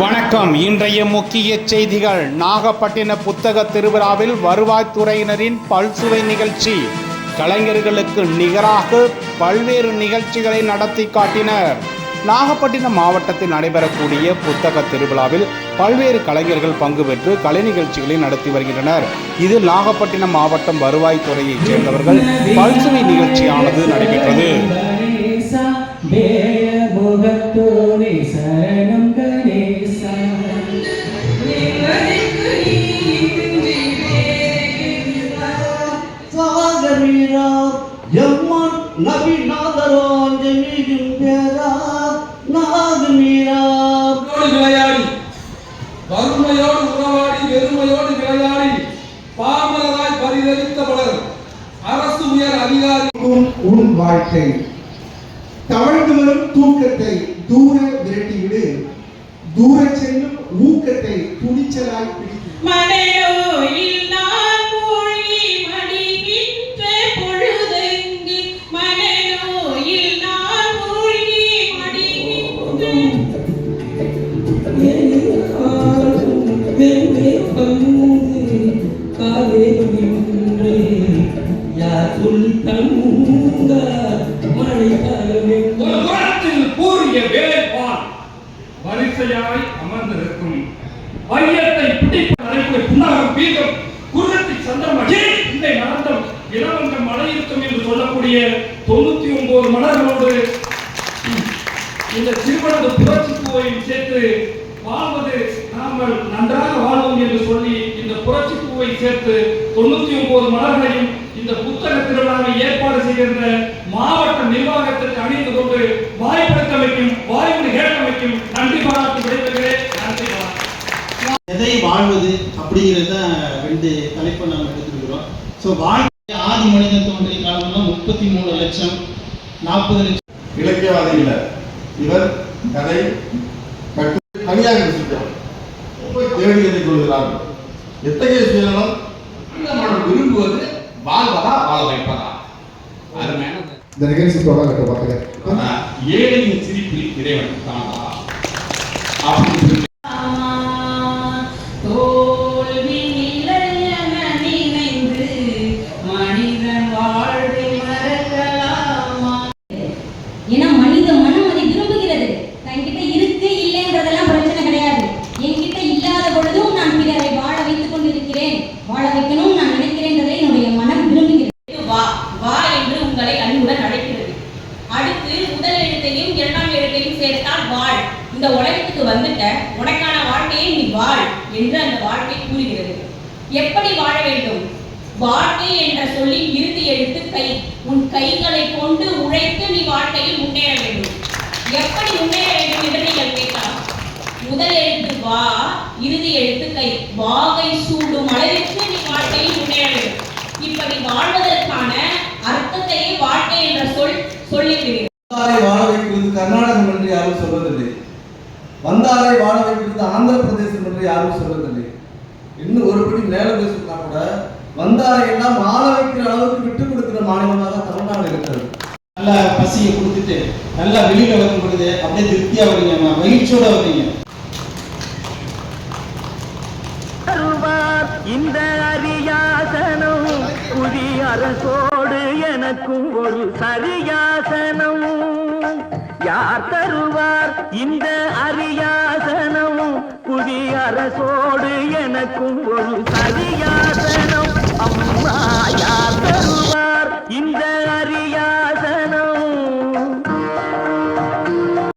வணக்கம். இன்றைய முக்கிய செய்திகள். நாகப்பட்டின புத்தக திருவிழாவில் வருவாய்த்துறையினரின் பல்சுவை நிகழ்ச்சி. கலைஞர்களுக்கு நிகராக பல்வேறு நிகழ்ச்சிகளை நடத்தி காட்டினர். நாகப்பட்டினம் மாவட்டத்தில் நடைபெறக்கூடிய புத்தக திருவிழாவில் பல்வேறு கலைஞர்கள் பங்கு பெற்று கலை நிகழ்ச்சிகளை நடத்தி வருகின்றனர். இது நாகப்பட்டினம் மாவட்டம் வருவாய்த்துறையைச் சேர்ந்தவர்கள் பல்சுவை நிகழ்ச்சியானது நடைபெற்றது. எம்மன் நபி நாதரான் ஜமீகும் பேரா நாகமீரா உறவோடு விளையாடி வறுமையோடு உறவாடி வெறுமையோடு விளையாடி பாமரராய் பரிதவித்த பலர் அரசு உயர் அதிகாரி. உன் வாழ்க்கை தவழ்ந்து வரும் தூக்கத்தை தூர விரட்டிவிடு. தூர செல்லும் ஊக்கத்தை துணிச்சலாய் பிடித்து மனநோயில் நான் மூழ்கி மடிகின்ற பொழுதெங்கு? மனநோயில் நான் மூழ்கி மடிகின்ற ஒரு புறத்தில் கூறிய வேலைப்பால் வரிசையாய் அமர்ந்திருக்கும். வையத்தை பிடிப்பு அழைப்பு புன்னகம் பீகம் குருகத்தை சந்திரமணி இந்த நடந்தம் இளவங்க மலையிருக்கும் என்று சொல்லக்கூடிய தொண்ணூத்தி ஒன்பது மலர்களோடு இந்த திருமணத்து புரட்சி பூவையும் சேர்த்து வாழ்வது நாங்கள் நன்றாக வாழ்வோம் என்று சொல்லி இந்த புரட்சி பூவை சேர்த்து தொண்ணூத்தி ஒன்பது மலர்களையும் இந்த புத்தக திருவிழாவை ஏற்பாடு செய்கின்ற மாவட்ட நிர்வாகத்திற்கு அணிந்து கொண்டு வாய்ப்பளித்தமைக்கும் வைக்கும் வாய்ப்பு கேட்க பாராட்டி விடைபெறுகிறேன். நன்றி வணக்கம். எதை வாழ்வது அப்படிங்கிறத ரெண்டு தலைப்பை நம்ம எடுத்துருக்கிறோம். ஸோ வாழ்க்கை ஆதி மனிதன் தோன்றிய காலம்லாம் முப்பத்தி மூணு லட்சம் நாற்பது லட்சம். இலக்கியவாதி இல்ல இவர் கதை கட்டு தனியாக தேடி எதை கொள்கிறார்கள் எத்தகைய சுயநலம்? நம்ம விரும்புவது வாழ்வதா வாழ வைப்பதா அருமையான இந்த நிகழ்ச்சி தொடங்கட்டும் மக்களே ஆனா, ஏழையின் சிரிப்பில் இறைவன் தானா? அப்படின்னு சொல்லி தோல்வி மனிதன் வாழ்வை ஏன்னா மனித மனம் அதை விரும்புகிறது. தன்கிட்ட இருக்கு இல்லைன்றதெல்லாம் பிரச்சனை கிடையாது. என்கிட்ட இல்லாத பொழுதும் நான் பிறரை வாழ வைத்துக் கொண்டிருக்கிறேன். வாழ வைக்கணும் நான் நினைக்கிறேன்றதை என்னுடைய மனம் விரும்புகிறது. வா வா என்று உங்களை அன்புடன் அழைக்கிறது. அடுத்து முதல் எழுத்தையும் இரண்டாம் எழுத்தையும் சேர்த்தால் வாழ். இந்த உலகத்துக்கு வந்துட்ட உனக்கான வாழ்க்கையை நீ வாழ் என்று அந்த வாழ்க்கை கூறுகிறது. எப்படி வாழ வேண்டும்? வாழ்க்கை என்ற சொல்லின் இறுதி எழுத்து கை உன் கைகளை கொண்டு உழைத்து நீ வாழ்க்கையில் முன்னேற வேண்டும். எப்படி முன்னேற வேண்டும் என்று நீங்கள் கேட்கலாம் முதல் எழுத்து வா இறுதி எழுத்து கை. வாகை சூடும் அளவிற்கு நீ வாழ்க்கையில் முன்னேற வேண்டும். இப்படி வாழ்வதற்கான அர்த்தத்தையே வாழ்க்கை என்ற சொல் சொல்லிவிடுகிறது வாழ வைக்கிறது கர்நாடகம் என்று யாரும் சொல்வதில்லை. வந்தாரை வாழ வைக்கிறது ஆந்திர பிரதேசம் என்று யாரும் சொல்வதில்லை இன்னும் ஒரு படி மேல பேசினா கூட வந்தாரை எல்லாம் வாழ வைக்கிற அளவுக்கு விட்டு கொடுக்கிற மாநிலமாக தமிழ்நாடு இருக்கிறது. நல்லா பசியை கொடுத்துட்டு நல்லா வெளியில வரும் பொழுது அப்படியே திருப்தியா வரீங்க மகிழ்ச்சியோட வரீங்க இந்த அரியாசனம் புதிய அரசோடு எனக்கும் ஒரு சரியாசனம். யார் தருவார்? இந்த அரியாசனம் புதிய அரசோடு எனக்கும் ஒரு சரியாசனம்